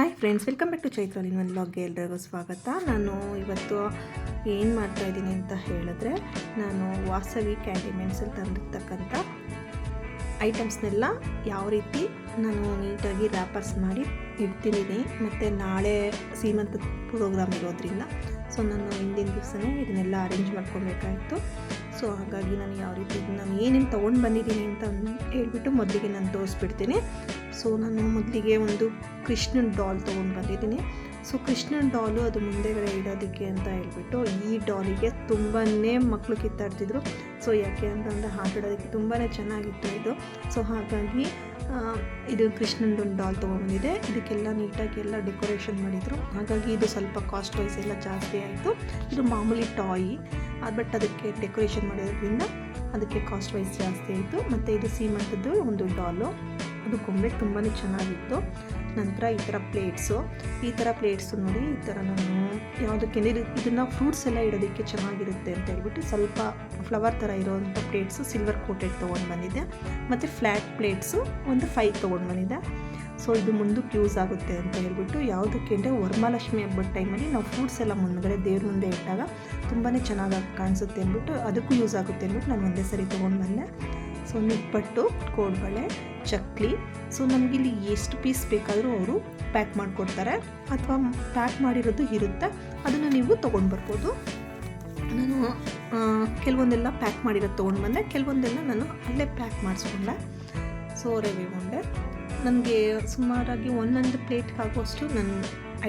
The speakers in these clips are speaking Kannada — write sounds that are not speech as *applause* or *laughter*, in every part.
Hi friends welcome back to Chaitra ನಿಮ್ಮ ವ್ಲಾಗ್ಗೆ ಎಲ್ರಿಗೂ ಸ್ವಾಗತ. ನಾನು ಇವತ್ತು ಏನು ಮಾಡ್ತಾ ಇದ್ದೀನಿ ಅಂತ ಹೇಳಿದ್ರೆ, ನಾನು ವಾಸವಿ ಕ್ಯಾಂಟಿಮೆಂಟ್ಸಲ್ಲಿ ತಂದಿರ್ತಕ್ಕಂಥ ಐಟಮ್ಸ್ನೆಲ್ಲ ಯಾವ ರೀತಿ ನಾನು ನೀಟಾಗಿ ರ್ಯಾಪರ್ಸ್ ಮಾಡಿ ಇಡ್ತಿದ್ದೀನಿ. ಮತ್ತು ನಾಳೆ ಸೀಮಂತ ಪ್ರೋಗ್ರಾಮ್ ಇರೋದ್ರಿಂದ ಸೊ ನಾನು ಹಿಂದಿನ ದಿವಸನೇ ಇದನ್ನೆಲ್ಲ ಅರೇಂಜ್ ಮಾಡ್ಕೊಬೇಕಾಯಿತು ಸೊ ಹಾಗಾಗಿ ನಾನು ಯಾವ ರೀತಿ ನಾನು ಏನೇನು ತೊಗೊಂಡು ಬಂದಿದ್ದೀನಿ ಅಂತ ಹೇಳ್ಬಿಟ್ಟು ಮೊದಲಿಗೆ ನಾನು ತೋರಿಸ್ಬಿಡ್ತೀನಿ. ಸೊ ನಾನು ಮೊದಲಿಗೆ ಒಂದು ಕೃಷ್ಣನ ಡಾಲ್ ತೊಗೊಂಡು ಬಂದಿದ್ದೀನಿ. ಸೊ ಕೃಷ್ಣನ ಡಾಲು ಅದು ಮುಂದೆಗಡೆ ಇಡೋದಕ್ಕೆ ಅಂತ ಹೇಳ್ಬಿಟ್ಟು ಈ ಡಾಲಿಗೆ ತುಂಬಾ ಮಕ್ಕಳು ಕಿತ್ತಾಡ್ತಿದ್ರು. ಸೊ ಯಾಕೆ ಅಂತಂದರೆ ಆಟಾಡೋದಕ್ಕೆ ತುಂಬಾ ಚೆನ್ನಾಗಿತ್ತು ಇದು. ಸೊ ಹಾಗಾಗಿ ಇದು ಕೃಷ್ಣನದೊಂದು ಡಾಲ್ ತೊಗೊಂಡ್ಬಂದಿದೆ ಇದಕ್ಕೆಲ್ಲ ನೀಟಾಗಿ ಎಲ್ಲ ಡೆಕೋರೇಷನ್ ಮಾಡಿದರು. ಹಾಗಾಗಿ ಇದು ಸ್ವಲ್ಪ ಕಾಸ್ಟ್ ವೈಸ್ ಎಲ್ಲ ಜಾಸ್ತಿ ಆಯಿತು. ಇದು ಮಾಮೂಲಿ ಟಾಯಿ ಬಟ್ ಅದಕ್ಕೆ ಡೆಕೋರೇಷನ್ ಮಾಡೋದ್ರಿಂದ ಅದಕ್ಕೆ ಕಾಸ್ಟ್ ವೈಸ್ ಜಾಸ್ತಿ ಆಯಿತು. ಮತ್ತು ಇದು ಸೀಮಂತದ್ದು ಒಂದು ಡಾಲು. ಅದು ಗೊಂಬೆ ತುಂಬಾ ಚೆನ್ನಾಗಿತ್ತು. ನಂತರ ಈ ಥರ ಪ್ಲೇಟ್ಸು ಈ ಥರ ಪ್ಲೇಟ್ಸು ನೋಡಿ, ಈ ಥರ ನಾನು ಯಾವುದಕ್ಕೆ ಇದನ್ನು ಫ್ರೂಟ್ಸ್ ಎಲ್ಲ ಇಡೋದಕ್ಕೆ ಚೆನ್ನಾಗಿರುತ್ತೆ ಅಂತ ಹೇಳ್ಬಿಟ್ಟು ಸ್ವಲ್ಪ ಫ್ಲವರ್ ಥರ ಇರೋವಂಥ ಪ್ಲೇಟ್ಸು ಸಿಲ್ವರ್ ಕೋಟೆಡ್ ತೊಗೊಂಡು ಬಂದಿದ್ದೆ. ಮತ್ತು ಫ್ಲ್ಯಾಟ್ ಪ್ಲೇಟ್ಸು ಒಂದು ಫೈವ್ ತೊಗೊಂಡು ಬಂದಿದ್ದೆ. ಸೊ ಇದು ಮುಂದಕ್ಕೆ ಯೂಸ್ ಆಗುತ್ತೆ ಅಂತ ಹೇಳ್ಬಿಟ್ಟು ಯಾವುದಕ್ಕೆ ಅಂದರೆ ವರಮಹಾಲಕ್ಷ್ಮಿ ಹಬ್ಬದ ಟೈಮಲ್ಲಿ ನಾವು ಫ್ರೂಟ್ಸ್ ಎಲ್ಲ ಮುಂದ್ಗಡೆ ದೇವ್ರ ಮುಂದೆ ಇಟ್ಟಾಗ ತುಂಬಾ ಚೆನ್ನಾಗಿ ಕಾಣಿಸುತ್ತೆ ಅಂದ್ಬಿಟ್ಟು ಅದಕ್ಕೂ ಯೂಸ್ ಆಗುತ್ತೆ ಅಂದ್ಬಿಟ್ಟು ನಾನು ಒಂದೇ ಸರಿ ತೊಗೊಂಡು ಬಂದೆ. ಸೊ ನಿಪ್ಪಟ್ಟು ಕೋಡ್ಬಳೆ, ಚಕ್ಲಿ, ಸೊ ನಮಗಿಲ್ಲಿ ಎಷ್ಟು ಪೀಸ್ ಬೇಕಾದರೂ ಅವರು ಪ್ಯಾಕ್ ಮಾಡಿಕೊಡ್ತಾರೆ ಅಥವಾ ಪ್ಯಾಕ್ ಮಾಡಿರೋದು ಇರುತ್ತೆ, ಅದನ್ನು ನೀವು ತೊಗೊಂಡು ಬರ್ಬೋದು ನಾನು ಕೆಲವೊಂದೆಲ್ಲ ಪ್ಯಾಕ್ ಮಾಡಿರೋದು ತೊಗೊಂಡು ಬಂದೆ ಕೆಲವೊಂದೆಲ್ಲ ನಾನು ಅಲ್ಲೇ ಪ್ಯಾಕ್ ಮಾಡಿಸ್ಕೊಂಡೆ. ಸೊ ರವೆ ಉಂಡೆ ನನಗೆ ಸುಮಾರಾಗಿ ಒಂದೊಂದು ಪ್ಲೇಟ್ಗೆ ಆಗುವಷ್ಟು ನನ್ನ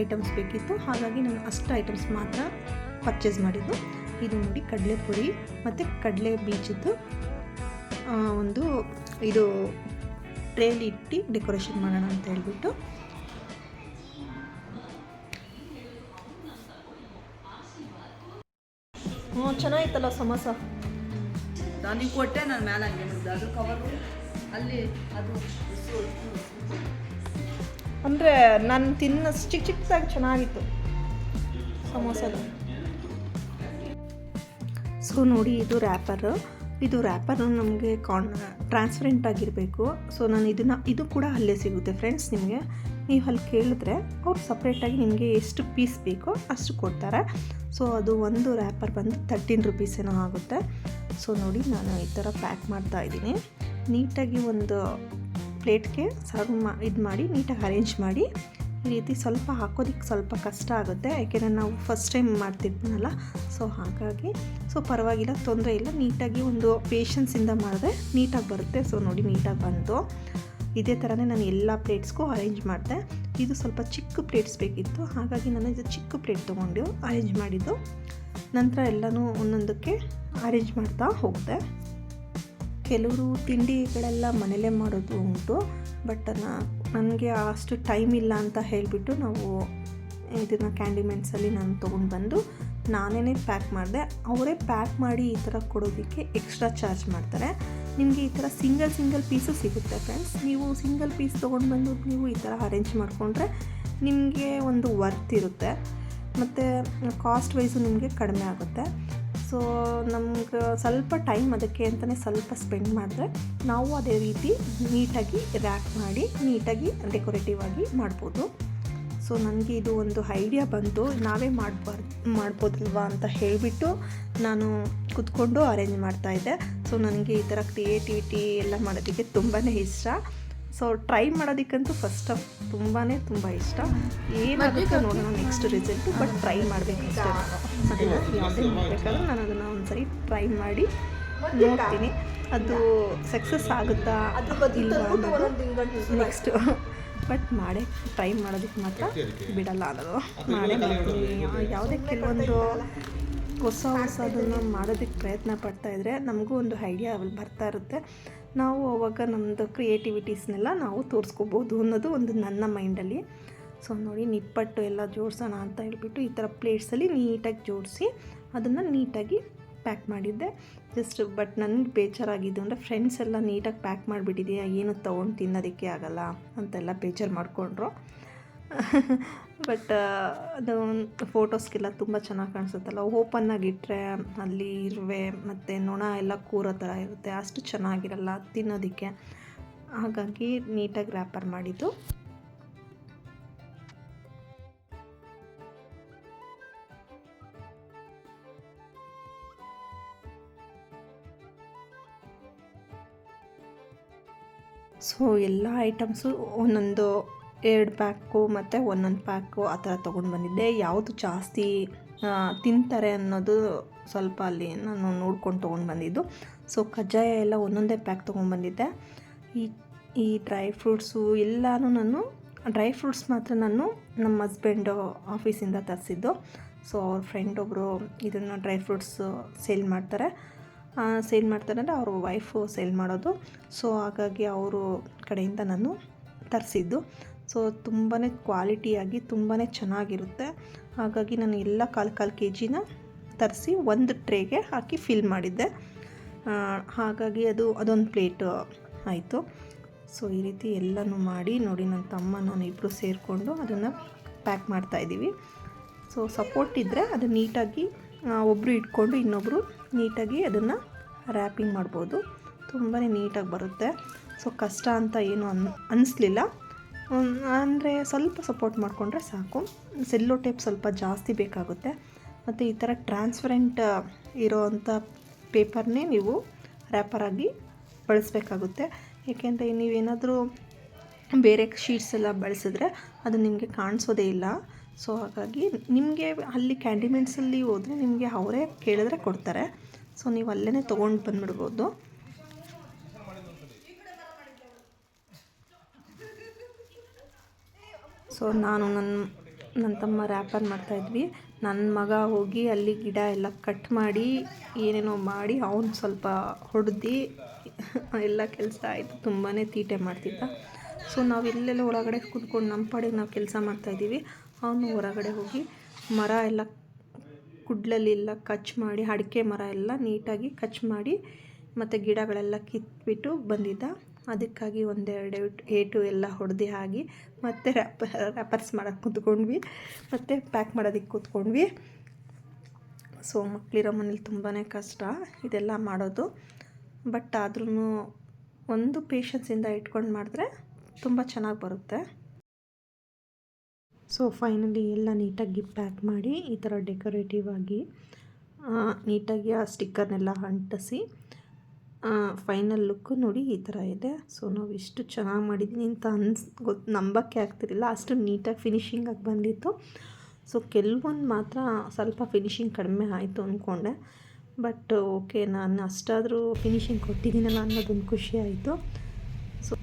ಐಟಮ್ಸ್ ಬೇಕಿತ್ತು. ಹಾಗಾಗಿ ನಾನು ಅಷ್ಟು ಐಟಮ್ಸ್ ಮಾತ್ರ ಪರ್ಚೇಸ್ ಮಾಡಿದ್ದು. ಇದು ನೋಡಿ ಕಡಲೆಪುರಿ ಮತ್ತು ಕಡಲೆ ಬೀಜದ್ದು. ಒಂದು ಇದು ಟ್ರೇಲಿ ಇಟ್ಟು ಡೆಕೋರೇಷನ್ ಮಾಡೋಣ ಅಂತ ಹೇಳ್ಬಿಟ್ಟು. ಹ್ಞೂ ಚೆನ್ನಾಗಿತ್ತಲ್ಲ ಸಮೋಸ? ನಾನು ಕೊಟ್ಟೆ ನಾನು ಮೇಲೆ ಹಂಗೆ ಅದು ಕವರು ಅಲ್ಲಿ ಅದು ಅಂದರೆ ನಾನು ತಿನ್ನ ಚಿಕ್ಕ ಚಿಕ್ಕದಾಗಿ ಚೆನ್ನಾಗಿತ್ತು ಸಮೋಸದ. ಸೊ ನೋಡಿ ಇದು ರ್ಯಾಪರು ಇದು ರ್ಯಾಪರು ನಮಗೆ ಕಾನ್ ಟ್ರಾನ್ಸ್ಪರೆಂಟ್ ಆಗಿರಬೇಕು. ಸೊ ನಾನು ಇದನ್ನು, ಇದು ಕೂಡ ಅಲ್ಲೇ ಸಿಗುತ್ತೆ ಫ್ರೆಂಡ್ಸ್ ನಿಮಗೆ. ನೀವು ಅಲ್ಲಿ ಕೇಳಿದ್ರೆ ಅವ್ರು ಸಪ್ರೇಟಾಗಿ ನಿಮಗೆ ಎಷ್ಟು ಪೀಸ್ ಬೇಕೋ ಅಷ್ಟು ಕೊಡ್ತಾರೆ. ಸೊ ಅದು ಒಂದು ರ್ಯಾಪರ್ ಬಂದು ತರ್ಟೀನ್ ರುಪೀಸ್ ಏನೋ ಆಗುತ್ತೆ. ಸೊ ನೋಡಿ ನಾನು ಈ ಥರ ಪ್ಯಾಕ್ ಮಾಡ್ತಾ ಇದ್ದೀನಿ. ನೀಟಾಗಿ ಒಂದು ಪ್ಲೇಟ್ಗೆ ಸರ್ವ್ ಮಾ ಇದು ಮಾಡಿ ನೀಟಾಗಿ ಅರೇಂಜ್ ಮಾಡಿ ರೀತಿ ಸ್ವಲ್ಪ ಹಾಕೋದಕ್ಕೆ ಸ್ವಲ್ಪ ಕಷ್ಟ ಆಗುತ್ತೆ. ಯಾಕೆಂದರೆ ನಾವು ಫಸ್ಟ್ ಟೈಮ್ ಮಾಡ್ತಿದ್ನಲ್ಲ ಸೊ ಹಾಗಾಗಿ ಸೊ ಪರವಾಗಿಲ್ಲ, ತೊಂದರೆ ಇಲ್ಲ. ನೀಟಾಗಿ ಒಂದು ಪೇಷನ್ಸಿಂದ ಮಾಡಿದ್ರೆ ನೀಟಾಗಿ ಬರುತ್ತೆ. ಸೊ ನೋಡಿ, ನೀಟಾಗಿ ಬಂತು ಇದೇ ಥರನೇ ನಾನು ಎಲ್ಲ ಪ್ಲೇಟ್ಸ್ಗೂ ಅರೇಂಜ್ ಮಾಡಿದೆ. ಇದು ಸ್ವಲ್ಪ ಚಿಕ್ಕ ಪ್ಲೇಟ್ಸ್ ಬೇಕಿತ್ತು. ಹಾಗಾಗಿ ನಾನು ಇದು ಚಿಕ್ಕ ಪ್ಲೇಟ್ ತೊಗೊಂಡು ಅರೇಂಜ್ ಮಾಡಿದ್ದು. ನಂತರ ಎಲ್ಲನೂ ಒಂದೊಂದಕ್ಕೆ ಅರೇಂಜ್ ಮಾಡ್ತಾ ಹೋಗಿದೆ. ಕೆಲವರು ತಿಂಡಿಗಳೆಲ್ಲ ಮನೇಲೇ ಮಾಡೋದು ಉಂಟು ಬಟ್ ನನಗೆ ಅಷ್ಟು ಟೈಮ್ ಇಲ್ಲ ಅಂತ ಹೇಳಿಬಿಟ್ಟು ನಾವು ಇದನ್ನು ಕ್ಯಾಂಡಿಮೆಂಟ್ಸಲ್ಲಿ ನಾನು ತೊಗೊಂಡು ಬಂದು ನಾನೇ ಪ್ಯಾಕ್ ಮಾಡಿದೆ. ಅವರೇ ಪ್ಯಾಕ್ ಮಾಡಿ ಈ ಥರ ಕೊಡೋದಕ್ಕೆ ಎಕ್ಸ್ಟ್ರಾ ಚಾರ್ಜ್ ಮಾಡ್ತಾರೆ. ನಿಮಗೆ ಈ ಥರ ಸಿಂಗಲ್ ಸಿಂಗಲ್ ಪೀಸು ಸಿಗುತ್ತೆ ಫ್ರೆಂಡ್ಸ್ ನೀವು ಸಿಂಗಲ್ ಪೀಸ್ ತೊಗೊಂಡು ಬಂದು ನೀವು ಈ ಥರ ಅರೇಂಜ್ ಮಾಡಿಕೊಂಡ್ರೆ ನಿಮಗೆ ಒಂದು ವರ್ತ್ ಇರುತ್ತೆ. ಮತ್ತು ಕಾಸ್ಟ್ ವೈಸು ನಿಮಗೆ ಕಡಿಮೆ ಆಗುತ್ತೆ. ಸೊ ನಮ್ಗೆ ಸ್ವಲ್ಪ ಟೈಮ್ ಅದಕ್ಕೆ ಅಂತಲೇ ಸ್ವಲ್ಪ ಸ್ಪೆಂಡ್ ಮಾಡಿದ್ರೆ ನಾವು ಅದೇ ರೀತಿ ನೀಟಾಗಿ ರ್ಯಾಕ್ ಮಾಡಿ ನೀಟಾಗಿ ಡೆಕೋರೇಟಿವ್ ಆಗಿ ಮಾಡ್ಬೋದು. ಸೊ ನನಗೆ ಇದು ಒಂದು ಐಡಿಯಾ ಬಂತು ನಾವೇ ಮಾಡಬಾರ್ದು ಮಾಡ್ಬೋದಲ್ವಾ ಅಂತ ಹೇಳಿಬಿಟ್ಟು ನಾನು ಕುತ್ಕೊಂಡು ಅರೇಂಜ್ ಮಾಡ್ತಾಯಿದ್ದೆ ಸೊ ನನಗೆ ಈ ಥರ ಕ್ರಿಯೇಟಿವಿಟಿ ಎಲ್ಲ ಮಾಡೋದಕ್ಕೆ ತುಂಬಾ ಇಷ್ಟ. ಸೊ ಟ್ರೈ ಮಾಡೋದಕ್ಕಂತೂ ಫಸ್ಟ್ ಆಫ್ ತುಂಬಾ ತುಂಬ ಇಷ್ಟ. ಏನಾಗುತ್ತೆ ನೋಡೋಣ ನೆಕ್ಸ್ಟ್ ರಿಸಲ್ಟು ಬಟ್ ಟ್ರೈ ಮಾಡಬೇಕು ಅದನ್ನು ಯಾವುದೇ ಮಾಡಬೇಕಾದ್ರೂ ನಾನು ಅದನ್ನು ಒಂದ್ಸರಿ ಟ್ರೈ ಮಾಡಿ ನೋಡ್ತೀನಿ. ಅದು ಸಕ್ಸಸ್ ಆಗುತ್ತಾ ಇಲ್ಲ ಅನ್ನೋದು ನೆಕ್ಸ್ಟ್ ಬಟ್ ಮಾಡೇ ಟ್ರೈ ಮಾಡೋದಕ್ಕೆ ಮಾತ್ರ ಬಿಡಲ್ಲ ಅನ್ನೋದು. ಮಾಡೇ ಮಾಡ್ತೀನಿ. ಯಾವುದೇ ಕೆಲವೊಂದು ಹೊಸ ಹೊಸದನ್ನು ಮಾಡೋದಕ್ಕೆ ಪ್ರಯತ್ನ ಪಡ್ತಾ ಇದ್ದರೆ ನಮಗೂ ಒಂದು ಐಡಿಯಾ ಬರ್ತಾ ಇರುತ್ತೆ. ನಾವು ಅವಾಗ ನಮ್ಮದು ಕ್ರಿಯೇಟಿವಿಟೀಸ್ನೆಲ್ಲ ನಾವು ತೋರಿಸ್ಕೋಬೋದು ಅನ್ನೋದು ಒಂದು ನನ್ನ ಮೈಂಡಲ್ಲಿ ಸೊ ನೋಡಿ ನಿಪ್ಪಟ್ಟು ಎಲ್ಲ ಜೋಡಿಸೋಣ ಅಂತ ಹೇಳ್ಬಿಟ್ಟು ಈ ಥರ ಪ್ಲೇಟ್ಸಲ್ಲಿ ನೀಟಾಗಿ ಜೋಡಿಸಿ ಅದನ್ನು ನೀಟಾಗಿ ಪ್ಯಾಕ್ ಮಾಡಿದ್ದೆ. ಜಸ್ಟ್ ಬಟ್ ನನಗೆ ಬೇಜಾರಾಗಿದ್ದು ಅಂದರೆ ಫ್ರೆಂಡ್ಸ್ ಎಲ್ಲ ನೀಟಾಗಿ ಪ್ಯಾಕ್ ಮಾಡಿಬಿಟ್ಟಿದೆಯಾ ಏನು ತೊಗೊಂಡು ತಿನ್ನೋದಕ್ಕೆ ಆಗಲ್ಲ ಅಂತೆಲ್ಲ ಬೇಜಾರು ಮಾಡಿಕೊಂಡ್ರು. ಬಟ್ *laughs* ಅದು ಫೋಟೋಸ್ಗೆಲ್ಲ ತುಂಬ ಚೆನ್ನಾಗಿ ಕಾಣಿಸುತ್ತಲ್ಲ ಓಪನ್ನಾಗಿಟ್ಟರೆ ಅಲ್ಲಿ ಇರುವೆ ಮತ್ತು ನೊಣ ಎಲ್ಲ ಕೂರೋ ಥರ ಇರುತ್ತೆ, ಅಷ್ಟು ಚೆನ್ನಾಗಿರಲ್ಲ ತಿನ್ನೋದಕ್ಕೆ. ಹಾಗಾಗಿ ನೀಟಾಗಿ ರ್ಯಾಪರ್ ಮಾಡಿದ್ದು. ಸೊ, ಎಲ್ಲ ಐಟಮ್ಸು ಒಂದೊಂದು ಎರಡು ಪ್ಯಾಕು ಮತ್ತು ಒಂದೊಂದು ಪ್ಯಾಕು ಆ ಥರ ತೊಗೊಂಡು ಬಂದಿದ್ದೆ. ಯಾವುದು ಜಾಸ್ತಿ ತಿಂತಾರೆ ಅನ್ನೋದು ಸ್ವಲ್ಪ ಅಲ್ಲಿ ನಾನು ನೋಡ್ಕೊಂಡು ತೊಗೊಂಡು ಬಂದಿದ್ದು. ಸೊ, ಕಜ್ಜಾಯ ಎಲ್ಲ ಒಂದೊಂದೇ ಪ್ಯಾಕ್ ತೊಗೊಂಡ್ಬಂದಿದ್ದೆ ಈ ಈ ಡ್ರೈ ಫ್ರೂಟ್ಸು ಎಲ್ಲನೂ ನಾನು, ಡ್ರೈ ಫ್ರೂಟ್ಸ್ ಮಾತ್ರ ನಾನು ನಮ್ಮ ಹಸ್ಬೆಂಡು ಆಫೀಸಿಂದ ತರಿಸಿದ್ದು. ಸೊ, ಅವ್ರ ಫ್ರೆಂಡ್ ಒಬ್ಬರು ಇದನ್ನು ಡ್ರೈ ಫ್ರೂಟ್ಸು ಸೇಲ್ ಮಾಡ್ತಾರೆ. ಸೇಲ್ ಮಾಡ್ತಾರೆ ಅಂದರೆ ಅವ್ರ ವೈಫು ಸೇಲ್ ಮಾಡೋದು. ಸೊ ಹಾಗಾಗಿ ಅವರು ಕಡೆಯಿಂದ ನಾನು ತರಿಸಿದ್ದು. ಸೊ ತುಂಬಾ ಕ್ವಾಲಿಟಿಯಾಗಿ ತುಂಬಾ ಚೆನ್ನಾಗಿರುತ್ತೆ. ಹಾಗಾಗಿ ನಾನು ಎಲ್ಲ ಕಾಲು ಕಾಲು ಕೆ ಜಿನ ತರಿಸಿ ಒಂದು ಟ್ರೇಗೆ ಹಾಕಿ ಫಿಲ್ ಮಾಡಿದ್ದೆ. ಹಾಗಾಗಿ ಅದು ಅದೊಂದು ಪ್ಲೇಟ್ ಆಯಿತು. ಸೊ ಈ ರೀತಿ ಎಲ್ಲನೂ ಮಾಡಿ ನೋಡಿ ನನ್ನ ತಮ್ಮ, ನಾನು ಇಬ್ಬರು ಸೇರಿಕೊಂಡು ಅದನ್ನು ಪ್ಯಾಕ್ ಮಾಡ್ತಾಯಿದ್ದೀವಿ ಸೊ ಸಪೋರ್ಟ್ ಇದ್ದರೆ ಅದು ನೀಟಾಗಿ ಒಬ್ಬರು ಇಟ್ಕೊಂಡು ಇನ್ನೊಬ್ಬರು ನೀಟಾಗಿ ಅದನ್ನು ರ್ಯಾಪಿಂಗ್ ಮಾಡ್ಬೋದು. ತುಂಬಾ ನೀಟಾಗಿ ಬರುತ್ತೆ. ಸೊ, ಕಷ್ಟ ಅಂತ ಏನು ಅನ್, ಅನಿಸ್ಲಿಲ್ಲ. ಅಂದರೆ ಸ್ವಲ್ಪ ಸಪೋರ್ಟ್ ಮಾಡಿಕೊಂಡ್ರೆ ಸಾಕು. ಸೆಲ್ಲೋ ಟೇಪ್ ಸ್ವಲ್ಪ ಜಾಸ್ತಿ ಬೇಕಾಗುತ್ತೆ. ಮತ್ತು ಈ ಥರ ಟ್ರಾನ್ಸ್ಪರೆಂಟ್ ಇರೋವಂಥ ಪೇಪರ್ನೇ ನೀವು ರ್ಯಾಪರಾಗಿ ಬಳಸಬೇಕಾಗುತ್ತೆ. ಏಕೆಂದರೆ ನೀವೇನಾದರೂ ಬೇರೆ ಶೀಟ್ಸ್ ಎಲ್ಲ ಬಳಸಿದ್ರೆ ಅದು ನಿಮಗೆ ಕಾಣಿಸೋದೇ ಇಲ್ಲ. ಸೊ ಹಾಗಾಗಿ ನಿಮಗೆ ಅಲ್ಲಿ ಕ್ಯಾಂಡಿಮೆಂಟ್ಸಲ್ಲಿ ಹೋದರೆ ನಿಮಗೆ ಅವರೇ ಕೇಳಿದ್ರೆ ಕೊಡ್ತಾರೆ. ಸೊ ನೀವು ಅಲ್ಲೇ ತೊಗೊಂಡು ಬಂದ್ಬಿಡ್ಬೋದು. ಸೊ ನಾನು ನನ್ನ ನನ್ನ ತಮ್ಮ ರ್ಯಾಪರ್ ಮಾಡ್ತಾಯಿದ್ವಿ ನನ್ನ ಮಗ ಹೋಗಿ ಅಲ್ಲಿ ಗಿಡ ಎಲ್ಲ ಕಟ್ ಮಾಡಿ, ಏನೇನೋ ಮಾಡಿ ಅವನು ಸ್ವಲ್ಪ ಹೊಡೆದು, ಎಲ್ಲ ಕೆಲಸ ಆಯಿತು. ತುಂಬಾ ತೀಟೆ ಮಾಡ್ತಿದ್ದ. ಸೊ ನಾವು ಎಲ್ಲೆಲ್ಲ ಒಳಗಡೆ ಕುತ್ಕೊಂಡು ನಮ್ಮ ಪಾಡಿಗೆ ನಾವು ಕೆಲಸ ಮಾಡ್ತಾಯಿದ್ದೀವಿ ಅವನು ಹೊರಗಡೆ ಹೋಗಿ ಮರ ಎಲ್ಲ ಕುಡ್ಲಲ್ಲೆಲ್ಲ ಕಚ್ ಮಾಡಿ, ಅಡಿಕೆ ಮರ ಎಲ್ಲ ನೀಟಾಗಿ ಕಚ್ ಮಾಡಿ ಮತ್ತು ಗಿಡಗಳೆಲ್ಲ ಕಿತ್ಬಿಟ್ಟು ಬಂದಿದ್ದ. ಅದಕ್ಕಾಗಿ ಒಂದೆರಡು ಏಟು- ಎಲ್ಲ ಹೊಡೆದು ಹಾಕಿ ಮತ್ತೆ ರ್ಯಾಪ ರ್ಯಾಪರ್ಸ್ ಮಾಡೋಕ್ಕೆ ಕೂತ್ಕೊಂಡ್ವಿ. ಮತ್ತು ಪ್ಯಾಕ್ ಮಾಡೋದಕ್ಕೆ ಕೂತ್ಕೊಂಡ್ವಿ. ಸೊ ಮಕ್ಕಳಿರೋ ಮನೇಲಿ ತುಂಬಾ ಕಷ್ಟ ಇದೆಲ್ಲ ಮಾಡೋದು. ಬಟ್ ಆದ್ರೂ ಒಂದು ಪೇಷನ್ಸಿಂದ ಇಟ್ಕೊಂಡು ಮಾಡಿದ್ರೆ ತುಂಬ ಚೆನ್ನಾಗಿ ಬರುತ್ತೆ. ಸೊ ಫೈನಲಿ ಎಲ್ಲ ನೀಟಾಗಿ ಪ್ಯಾಕ್ ಮಾಡಿ, ಈ ಥರ ಡೆಕೋರೇಟಿವ್ ಆಗಿ ನೀಟಾಗಿ ಆ ಸ್ಟಿಕ್ಕರ್ನೆಲ್ಲ ಅಂಟಿಸಿ ಫೈನಲ್ ಲುಕ್ಕು ನೋಡಿ ಈ ಥರ ಇದೆ. ಸೊ ನಾವು ಇಷ್ಟು ಚೆನ್ನಾಗಿ ಮಾಡಿದ್ದೀನಿ ಅಂತ ಅನ್ಸ್ ಗೊತ್ತು ನಂಬಕ್ಕೆ ಆಗ್ತಿರಲಿಲ್ಲ. ಅಷ್ಟು ನೀಟಾಗಿ ಫಿನಿಶಿಂಗಾಗಿ ಬಂದಿತ್ತು. ಸೊ ಕೆಲವೊಂದು ಮಾತ್ರ ಸ್ವಲ್ಪ ಫಿನಿಶಿಂಗ್ ಕಡಿಮೆ ಆಯಿತು ಅಂದ್ಕೊಂಡೆ ಬಟ್ ಓಕೆ ನಾನು ಅಷ್ಟಾದರೂ ಫಿನಿಶಿಂಗ್ ಕೊಟ್ಟಿದ್ದೀನಲ್ಲ ಅನ್ನೋದೊಂದು ಖುಷಿ ಆಯಿತು ಸೊ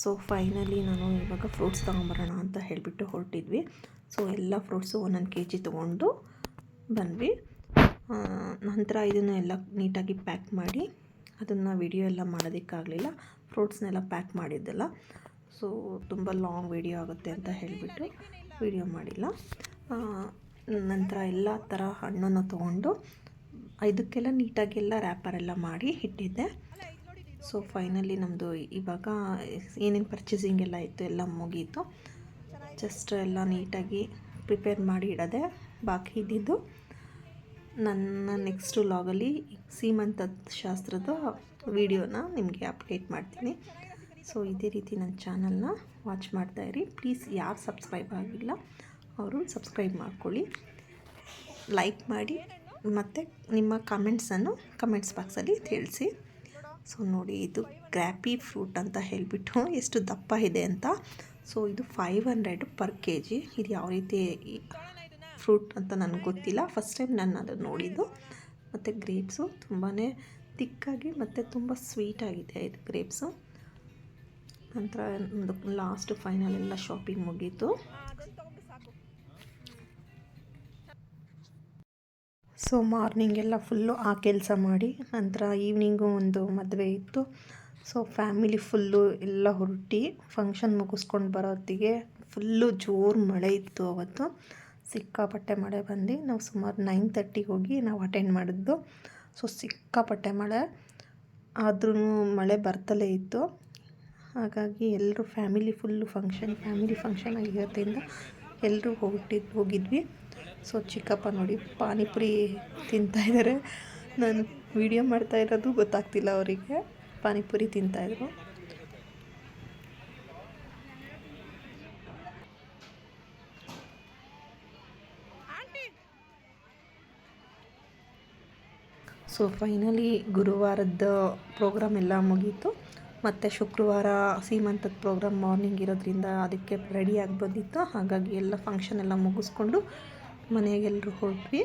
ಸೊ ಫೈನಲಿ ನಾನು ಇವಾಗ ಫ್ರೂಟ್ಸ್ ತೊಗೊಂಬರೋಣ ಅಂತ ಹೇಳಿಬಿಟ್ಟು ಹೊರಟಿದ್ವಿ. ಸೊ ಎಲ್ಲ ಫ್ರೂಟ್ಸು ಒಂದೊಂದು ಕೆ ಜಿ ತೊಗೊಂಡು ಬಂದ್ವಿ. ನಂತರ ಇದನ್ನು ಎಲ್ಲ ನೀಟಾಗಿ ಪ್ಯಾಕ್ ಮಾಡಿ, ಅದನ್ನು ವಿಡಿಯೋ ಎಲ್ಲ ಮಾಡೋದಕ್ಕಾಗಲಿಲ್ಲ. ಫ್ರೂಟ್ಸ್ನೆಲ್ಲ ಪ್ಯಾಕ್ ಮಾಡಿದ್ದಲ್ಲ. ಸೊ ತುಂಬ ಲಾಂಗ್ ವಿಡಿಯೋ ಆಗುತ್ತೆ ಅಂತ ಹೇಳಿಬಿಟ್ಟು ವಿಡಿಯೋ ಮಾಡಿಲ್ಲ. ನಂತರ ಎಲ್ಲ ಥರ ಹಣ್ಣನ್ನು ತೊಗೊಂಡು ಇದಕ್ಕೆಲ್ಲ ನೀಟಾಗಿ ಎಲ್ಲ ರ್ಯಾಪರೆಲ್ಲ ಮಾಡಿ ಇಟ್ಟಿದ್ದೆ. ಸೊ ಫೈನಲಿ ನಮ್ಮದು ಇವಾಗ ಏನೇನು ಪರ್ಚೇಸಿಂಗ್ ಎಲ್ಲ ಇತ್ತು, ಎಲ್ಲ ಮುಗೀತು. ಜಸ್ಟ್ ಎಲ್ಲ ನೀಟಾಗಿ ಪ್ರಿಪೇರ್ ಮಾಡಿ ಇಡದೆ ಬಾಕಿ ಇದ್ದಿದ್ದು. ನನ್ನ ನೆಕ್ಸ್ಟ್ ಲಾಗಲ್ಲಿ ಸೀಮಂತ ಶಾಸ್ತ್ರದ ವಿಡಿಯೋನ ನಿಮಗೆ ಅಪ್ಡೇಟ್ ಮಾಡ್ತೀನಿ. ಸೊ ಇದೇ ರೀತಿ ನನ್ನ ಚಾನಲ್ನ ವಾಚ್ ಮಾಡ್ತಾಯಿರಿ ಪ್ಲೀಸ್ ಯಾರು ಸಬ್ಸ್ಕ್ರೈಬ್ ಆಗಿಲ್ಲ, ಅವರು ಸಬ್ಸ್ಕ್ರೈಬ್ ಮಾಡ್ಕೊಳ್ಳಿ. ಲೈಕ್ ಮಾಡಿ ಮತ್ತು ನಿಮ್ಮ ಕಮೆಂಟ್ಸನ್ನು ಕಮೆಂಟ್ಸ್ ಬಾಕ್ಸಲ್ಲಿ ತಿಳಿಸಿ. ಸೊ ನೋಡಿ, ಇದು ಗ್ರ್ಯಾಪಿ ಫ್ರೂಟ್ ಅಂತ ಹೇಳಿಬಿಟ್ಟು ಎಷ್ಟು ದಪ್ಪ ಇದೆ ಅಂತ. ಸೊ ಇದು five hundred per K G ಇದು ಯಾವ ರೀತಿ ಫ್ರೂಟ್ ಅಂತ ನನಗೆ ಗೊತ್ತಿಲ್ಲ. ಫಸ್ಟ್ ಟೈಮ್ ನಾನು ಅದನ್ನು ನೋಡಿದ್ದು. ಮತ್ತು ಗ್ರೇಪ್ಸು ತುಂಬಾ ತಿಕ್ಕಾಗಿ ಮತ್ತು ತುಂಬ ಸ್ವೀಟಾಗಿದೆ ಇದು ಗ್ರೇಪ್ಸು ನಂತರ ಒಂದು ಲಾಸ್ಟ್ ಫೈನಲ್ ಎಲ್ಲ ಶಾಪಿಂಗ್ ಮುಗೀತು. ಸೊ ಮಾರ್ನಿಂಗೆಲ್ಲ ಫುಲ್ಲು ಆ ಕೆಲಸ ಮಾಡಿ, ನಂತರ ಈವ್ನಿಂಗು ಒಂದು ಮದುವೆ ಇತ್ತು. ಸೊ ಫ್ಯಾಮಿಲಿ ಫುಲ್ಲು ಎಲ್ಲ ಹೊರಟಿ ಫಂಕ್ಷನ್ ಮುಗಿಸ್ಕೊಂಡು ಬರೋತ್ತಿಗೆ ಫುಲ್ಲು ಜೋರು ಮಳೆ ಇತ್ತು ಅವತ್ತು. ಸಿಕ್ಕಾಪಟ್ಟೆ ಮಳೆ ಬಂದು, ನಾವು ಸುಮಾರು ನೈನ್ ತರ್ಟಿಗೆ ಹೋಗಿ ನಾವು ಅಟೆಂಡ್ ಮಾಡಿದ್ದು. ಸೊ ಸಿಕ್ಕಾಪಟ್ಟೆ ಮಳೆ ಆದ್ರೂ ಮಳೆ ಬರ್ತಲೇ ಇತ್ತು. ಹಾಗಾಗಿ ಎಲ್ಲರೂ family full function family function ಆಗಿರೋದ್ರಿಂದ ಎಲ್ಲರೂ ಹೋಗಿಟ್ಟು ಹೋಗಿದ್ವಿ. ಸೊ ಚಿಕ್ಕಪ್ಪ ನೋಡಿ ಪಾನಿಪುರಿ ತಿಂತಾಯಿದ್ದಾರೆ ನಾನು ವೀಡಿಯೋ ಮಾಡ್ತಾ ಇರೋದು ಗೊತ್ತಾಗ್ತಿಲ್ಲ ಅವರಿಗೆ. ಪಾನಿಪುರಿ ತಿಂತಾಯಿದ್ರು ಸೊ ಫೈನಲಿ ಗುರುವಾರದ ಪ್ರೋಗ್ರಾಮ್ ಎಲ್ಲ ಮುಗೀತು. ಮತ್ತು ಶುಕ್ರವಾರ ಸೀಮಂತದ ಪ್ರೋಗ್ರಾಮ್ ಮಾರ್ನಿಂಗ್ ಇರೋದ್ರಿಂದ ಅದಕ್ಕೆ ರೆಡಿಯಾಗಿ ಬಂದಿತ್ತು. ಹಾಗಾಗಿ ಎಲ್ಲ ಫಂಕ್ಷನ್ ಎಲ್ಲ ಮುಗಿಸ್ಕೊಂಡು ಮನೆಗೆಲ್ಲರೂ ಹೊರಟ್ವಿ